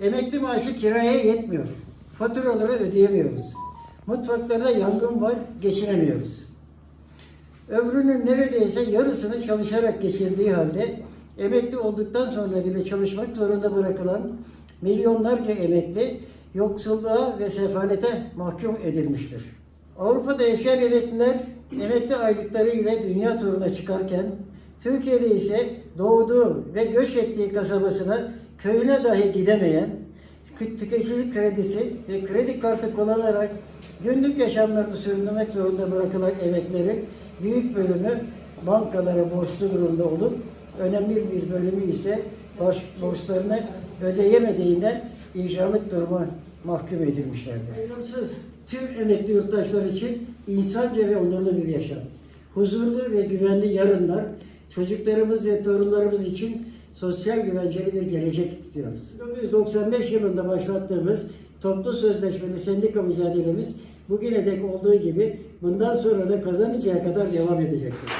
Emekli maaşı kiraya yetmiyor. Faturaları ödeyemiyoruz. Mutfaklarda yangın var, geçinemiyoruz. Ömrünün neredeyse yarısını çalışarak geçirdiği halde emekli olduktan sonra bile çalışmak zorunda bırakılan milyonlarca emekli yoksulluğa ve sefalete mahkum edilmiştir. Avrupa'da yaşayan emekliler emekli aylıkları ile dünya turuna çıkarken Türkiye'de ise doğduğu ve göç ettiği kasabasına köyüne dahi gidemeyen tüketicilik kredisi ve kredi kartı kullanarak günlük yaşamlarını sürdürmek zorunda bırakılan emeklerin büyük bölümü bankalara borçlu durumda olup önemli bir bölümü ise borç, borçlarını ödeyemediğinden icralık duruma mahkum edilmişlerdir. Ayrımsız tüm emekli yurttaşlar için insanca ve onurlu bir yaşam. Huzurlu ve güvenli yarınlar, çocuklarımız ve torunlarımız için sosyal güvenceli bir gelecek istiyoruz. 1995 yılında başlattığımız toplu sözleşmeli sendika mücadelemiz bugüne dek olduğu gibi bundan sonra da kazanıncaya kadar devam edecektir.